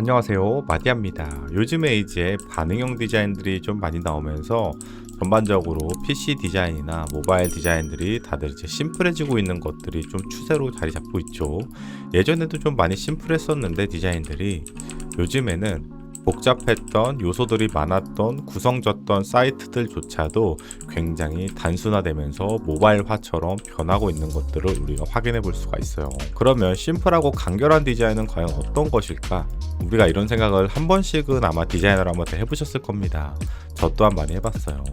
안녕하세요. 마디아입니다. 요즘에 이제 반응형 디자인들이 좀 많이 나오면서 전반적으로 PC 디자인이나 모바일 디자인들이 다들 이제 심플해지고 있는 것들이 좀 추세로 자리 잡고 있죠. 예전에도 좀 많이 심플했었는데 디자인들이 요즘에는 복잡했던 요소들이 많았던 구성졌던 사이트들조차도 굉장히 단순화되면서 모바일화처럼 변하고 있는 것들을 우리가 확인해 볼 수가 있어요. 그러면 심플하고 간결한 디자인은 과연 어떤 것일까? 우리가 이런 생각을 한 번씩은 아마 디자이너를 한번 해보셨을 겁니다. 저 또한 많이 해봤어요.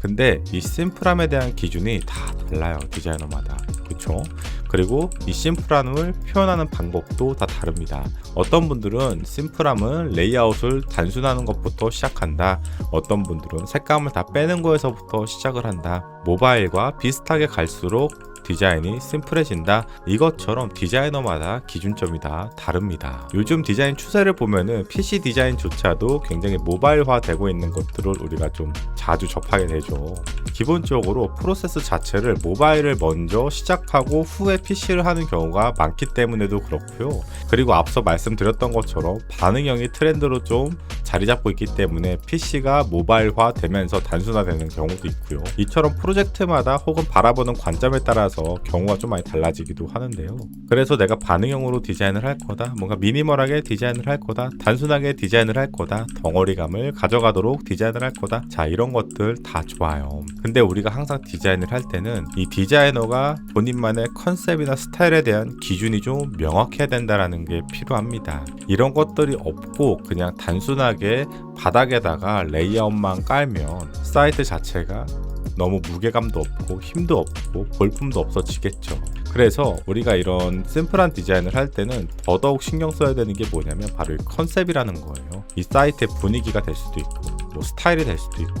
근데 이 심플함에 대한 기준이 다 달라요. 디자이너마다. 그쵸? 그리고 이 심플함을 표현하는 방법도 다 다릅니다. 어떤 분들은 심플함은 레이아웃을 단순하는 것부터 시작한다. 어떤 분들은 색감을 다 빼는 거에서부터 시작을 한다. 모바일과 비슷하게 갈수록 디자인이 심플해진다. 이것처럼 디자이너마다 기준점이 다 다릅니다. 요즘 디자인 추세를 보면은 PC 디자인조차도 굉장히 모바일화 되고 있는 것들을 우리가 좀 자주 접하게 되죠. 기본적으로 프로세스 자체를 모바일을 먼저 시작하고 후에 PC를 하는 경우가 많기 때문에도 그렇고요. 그리고 앞서 말씀드렸던 것처럼 반응형이 트렌드로 좀 자리 잡고 있기 때문에 PC가 모바일화 되면서 단순화되는 경우도 있고요. 이처럼 프로젝트마다 혹은 바라보는 관점에 따라서 경우가 좀 많이 달라지기도 하는데요. 그래서 내가 반응형으로 디자인을 할 거다, 뭔가 미니멀하게 디자인을 할 거다, 단순하게 디자인을 할 거다, 덩어리감을 가져가도록 디자인을 할 거다. 자, 이런 것들 다 좋아요. 근데 우리가 항상 디자인을 할 때는 이 디자이너가 본인만의 컨셉이나 스타일에 대한 기준이 좀 명확해야 된다라는 게 필요합니다. 이런 것들이 없고 그냥 단순하게 바닥에다가 레이아웃만 깔면 사이트 자체가 너무 무게감도 없고 힘도 없고 볼품도 없어지겠죠. 그래서 우리가 이런 심플한 디자인을 할 때는 더더욱 신경 써야 되는 게 뭐냐면 바로 이 컨셉이라는 거예요. 이 사이트의 분위기가 될 수도 있고 뭐 스타일이 될 수도 있고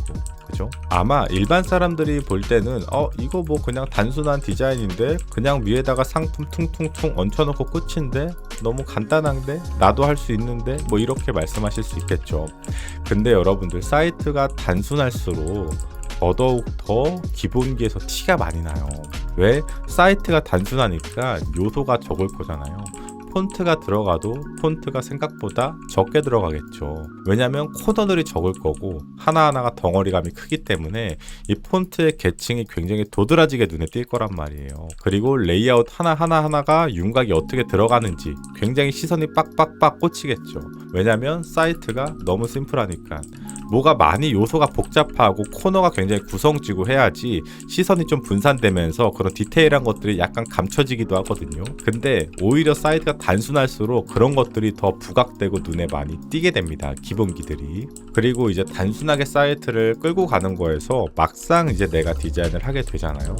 그죠? 아마 일반 사람들이 볼 때는 어 이거 뭐 그냥 단순한 디자인인데 그냥 위에다가 상품 퉁퉁퉁 얹혀놓고 끝인데 너무 간단한데 나도 할 수 있는데 뭐 이렇게 말씀하실 수 있겠죠. 근데 여러분들 사이트가 단순할수록 더더욱 더 기본기에서 티가 많이 나요. 왜? 사이트가 단순하니까 요소가 적을 거잖아요. 폰트가 들어가도 폰트가 생각보다 적게 들어가겠죠. 왜냐면 코너들이 적을 거고 하나하나가 덩어리감이 크기 때문에 이 폰트의 계층이 굉장히 도드라지게 눈에 띌 거란 말이에요. 그리고 레이아웃 하나하나 하나가 윤곽이 어떻게 들어가는지 굉장히 시선이 빡빡빡 꽂히겠죠. 왜냐면 사이트가 너무 심플하니까. 뭐가 많이 요소가 복잡하고 코너가 굉장히 구성지고 해야지 시선이 좀 분산되면서 그런 디테일한 것들이 약간 감춰지기도 하거든요. 근데 오히려 사이트가 단순할수록 그런 것들이 더 부각되고 눈에 많이 띄게 됩니다. 기본기들이. 그리고 이제 단순하게 사이트를 끌고 가는 거에서 막상 이제 내가 디자인을 하게 되잖아요.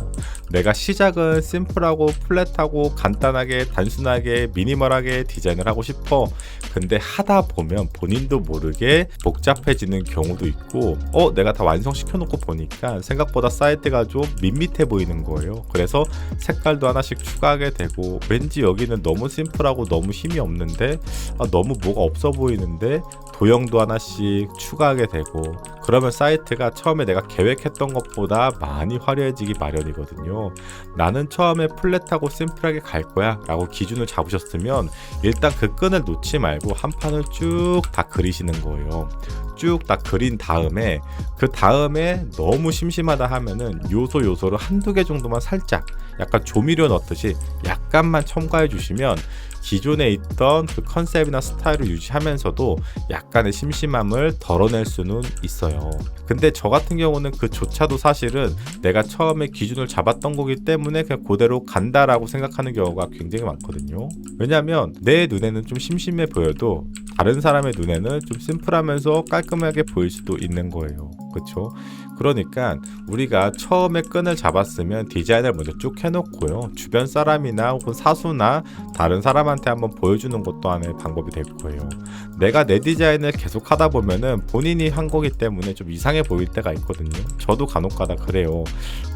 내가 시작은 심플하고 플랫하고 간단하게 단순하게 미니멀하게 디자인을 하고 싶어. 근데 하다 보면 본인도 모르게 복잡해지는 경 우도 있고 어 내가 다 완성시켜 놓고 보니까 생각보다 사이트가 좀 밋밋해 보이는 거예요. 그래서 색깔도 하나씩 추가하게 되고 왠지 여기는 너무 심플하고 너무 힘이 없는데 아, 너무 뭐가 없어 보이는데 도형도 하나씩 추가하게 되고 그러면 사이트가 처음에 내가 계획했던 것보다 많이 화려해지기 마련이거든요. 나는 처음에 플랫하고 심플하게 갈 거야 라고 기준을 잡으셨으면 일단 그 끈을 놓지 말고 한 판을 쭉 다 그리시는 거예요. 쭉 다 그린 다음에 그 다음에 너무 심심하다 하면은 요소 요소를 한두 개 정도만 살짝 약간 조미료 넣듯이 약간만 첨가해 주시면 기존에 있던 그 컨셉이나 스타일을 유지하면서도 약간의 심심함을 덜어낼 수는 있어요. 근데 저 같은 경우는 그조차도 사실은 내가 처음에 기준을 잡았던 거기 때문에 그냥 그대로 간다라고 생각하는 경우가 굉장히 많거든요. 왜냐면 내 눈에는 좀 심심해 보여도 다른 사람의 눈에는 좀 심플하면서 깔끔하게 보일 수도 있는 거예요. 그렇죠? 그러니까 우리가 처음에 끈을 잡았으면 디자인을 먼저 쭉 해놓고요. 주변 사람이나 혹은 사수나 다른 사람한테 한번 보여주는 것도 하나의 방법이 될 거예요. 내가 내 디자인을 계속 하다 보면은 본인이 한 거기 때문에 좀 이상해 보일 때가 있거든요. 저도 간혹 가다 그래요.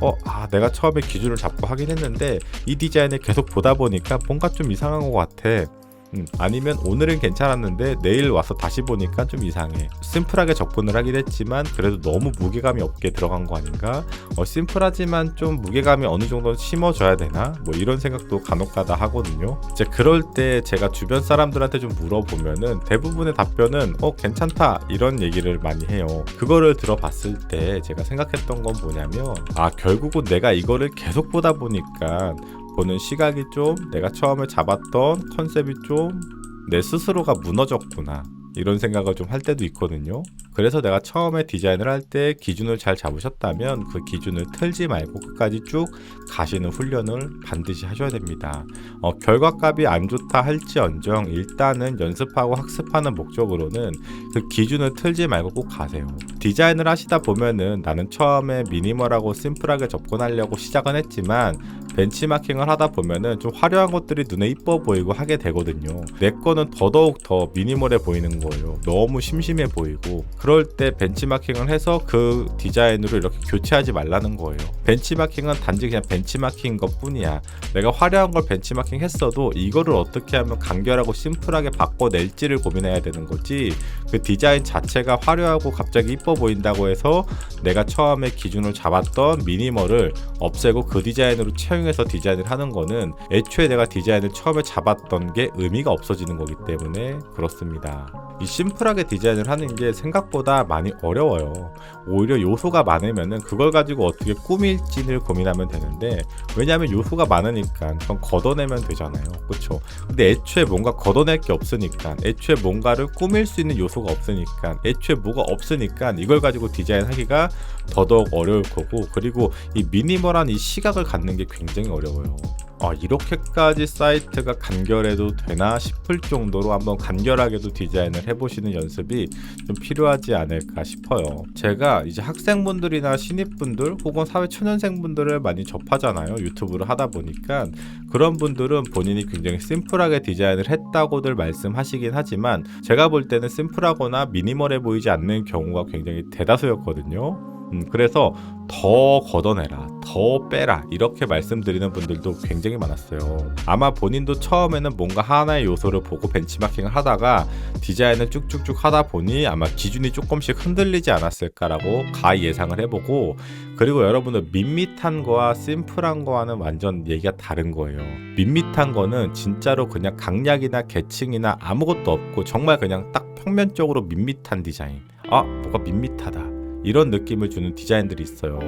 어, 아, 내가 처음에 기준을 잡고 하긴 했는데 이 디자인을 계속 보다 보니까 뭔가 좀 이상한 것 같아. 음, 아니면 오늘은 괜찮았는데 내일 와서 다시 보니까 좀 이상해. 심플하게 접근을 하긴 했지만 그래도 너무 무게감이 없게 들어간 거 아닌가? 어, 심플하지만 좀 무게감이 어느 정도 심어줘야 되나? 뭐 이런 생각도 간혹가다 하거든요. 이제 그럴 때 제가 주변 사람들한테 좀 물어보면은 대부분의 답변은 어 괜찮다 이런 얘기를 많이 해요. 그거를 들어봤을 때 제가 생각했던 건 뭐냐면 아 결국은 내가 이거를 계속 보다 보니까 보는 시각이 좀 내가 처음에 잡았던 컨셉이 좀 내 스스로가 무너졌구나 이런 생각을 좀 할 때도 있거든요. 그래서 내가 처음에 디자인을 할 때 기준을 잘 잡으셨다면 그 기준을 틀지 말고 끝까지 쭉 가시는 훈련을 반드시 하셔야 됩니다. 어, 결과값이 안 좋다 할지언정 일단은 연습하고 학습하는 목적으로는 그 기준을 틀지 말고 꼭 가세요. 디자인을 하시다 보면은 나는 처음에 미니멀하고 심플하게 접근하려고 시작은 했지만 벤치마킹을 하다 보면은 좀 화려한 것들이 눈에 이뻐 보이고 하게 되거든요. 내 거는 더더욱 더 미니멀해 보이는 거예요. 너무 심심해 보이고 그럴 때 벤치마킹을 해서 그 디자인으로 이렇게 교체하지 말라는 거예요. 벤치마킹은 단지 그냥 벤치마킹인 것 뿐이야. 내가 화려한 걸 벤치마킹 했어도 이거를 어떻게 하면 간결하고 심플하게 바꿔낼지를 고민해야 되는 거지 그 디자인 자체가 화려하고 갑자기 이뻐 보인다고 해서 내가 처음에 기준을 잡았던 미니멀을 없애고 그 디자인으로 채용해서 디자인을 하는 거는 애초에 내가 디자인을 처음에 잡았던 게 의미가 없어지는 거기 때문에 그렇습니다. 이 심플하게 디자인을 하는 게 생각보다 많이 어려워요. 오히려 요소가 많으면은 그걸 가지고 어떻게 꾸밀지를 고민하면 되는데 왜냐하면 요소가 많으니까 그럼 걷어내면 되잖아요. 그렇죠? 근데 애초에 뭔가 걷어낼 게 없으니까 애초에 뭔가를 꾸밀 수 있는 요소가 없으니까 애초에 뭐가 없으니까 이걸 가지고 디자인하기가 더더욱 어려울 거고 그리고 이 미니멀한 이 시각을 갖는 게 굉장히 어려워요. 아, 이렇게까지 사이트가 간결해도 되나 싶을 정도로 한번 간결하게도 디자인을 해보시는 연습이 좀 필요하지 않을까 싶어요. 제가 이제 학생분들이나 신입분들 혹은 사회 초년생분들을 많이 접하잖아요. 유튜브를 하다 보니까 그런 분들은 본인이 굉장히 심플하게 디자인을 했다고들 말씀하시긴 하지만 제가 볼 때는 심플하거나 미니멀해 보이지 않는 경우가 굉장히 대다수였거든요. 음, 그래서 더 걷어내라, 더 빼라 이렇게 말씀드리는 분들도 굉장히 많았어요. 아마 본인도 처음에는 뭔가 하나의 요소를 보고 벤치마킹을 하다가 디자인을 쭉쭉쭉 하다 보니 아마 기준이 조금씩 흔들리지 않았을까라고 가히 예상을 해보고 그리고 여러분들 밋밋한 거와 심플한 거와는 완전 얘기가 다른 거예요. 밋밋한 거는 진짜로 그냥 강약이나 계층이나 아무것도 없고 정말 그냥 딱 평면적으로 밋밋한 디자인. 아, 뭐가 밋밋하다. 이런 느낌을 주는 디자인들이 있어요.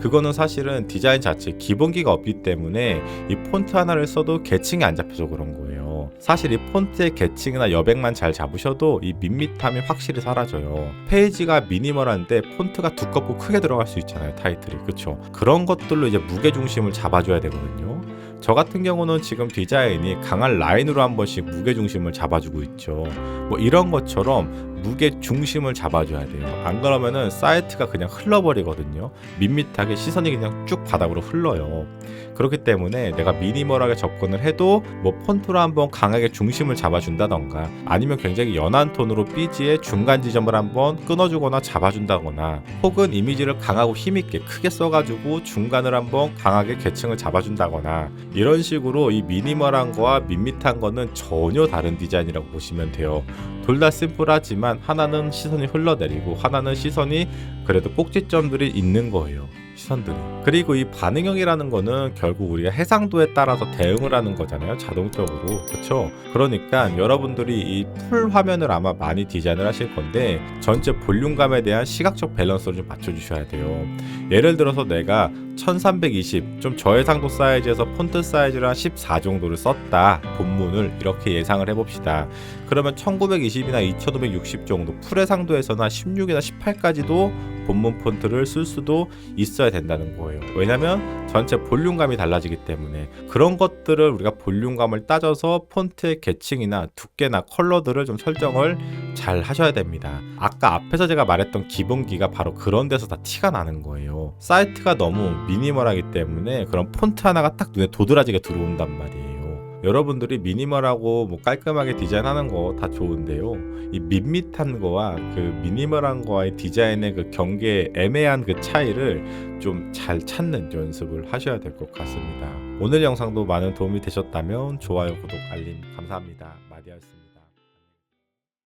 그거는 사실은 디자인 자체 기본기가 없기 때문에 이 폰트 하나를 써도 계층이 안 잡혀서 그런 거예요. 사실 이 폰트의 계층이나 여백만 잘 잡으셔도 이 밋밋함이 확실히 사라져요. 페이지가 미니멀한데 폰트가 두껍고 크게 들어갈 수 있잖아요. 타이틀이. 그쵸? 그런 것들로 이제 무게 중심을 잡아줘야 되거든요. 저 같은 경우는 지금 디자인이 강한 라인으로 한 번씩 무게 중심을 잡아주고 있죠. 뭐 이런 것처럼 무게 중심을 잡아줘야 돼요. 안 그러면은 사이트가 그냥 흘러버리거든요. 밋밋하게 시선이 그냥 쭉 바닥으로 흘러요. 그렇기 때문에 내가 미니멀하게 접근을 해도 뭐 폰트로 한번 강하게 중심을 잡아준다던가 아니면 굉장히 연한 톤으로 삐지의 중간 지점을 한번 끊어주거나 잡아준다거나 혹은 이미지를 강하고 힘있게 크게 써가지고 중간을 한번 강하게 계층을 잡아준다거나 이런 식으로 이 미니멀한 거와 밋밋한 거는 전혀 다른 디자인이라고 보시면 돼요. 둘 다 심플하지만 하나는 시선이 흘러내리고 하나는 시선이 그래도 꼭지점들이 있는 거예요. 시선들이. 그리고 이 반응형이라는 거는 결국 우리가 해상도에 따라서 대응을 하는 거잖아요. 자동적으로. 그렇죠? 그러니까 여러분들이 이 풀 화면을 아마 많이 디자인을 하실 건데 전체 볼륨감에 대한 시각적 밸런스를 좀 맞춰 주셔야 돼요. 예를 들어서 내가 1320 좀 저해상도 사이즈에서 폰트 사이즈를 한 14 정도를 썼다. 본문을 이렇게 예상을 해 봅시다. 그러면 1920이나 2560 정도 풀의 상도에서는 16이나 18까지도 본문 폰트를 쓸 수도 있어야 된다는 거예요. 왜냐면 전체 볼륨감이 달라지기 때문에 그런 것들을 우리가 볼륨감을 따져서 폰트의 계층이나 두께나 컬러들을 좀 설정을 잘 하셔야 됩니다. 아까 앞에서 제가 말했던 기본기가 바로 그런 데서 다 티가 나는 거예요. 사이트가 너무 미니멀하기 때문에 그런 폰트 하나가 딱 눈에 도드라지게 들어온단 말이에요. 여러분들이 미니멀하고 뭐 깔끔하게 디자인하는 거 다 좋은데요. 이 밋밋한 거와 그 미니멀한 거와의 디자인의 그 경계 애매한 그 차이를 좀 잘 찾는 연습을 하셔야 될 것 같습니다. 오늘 영상도 많은 도움이 되셨다면 좋아요, 구독, 알림 감사합니다. 마디아였습니다.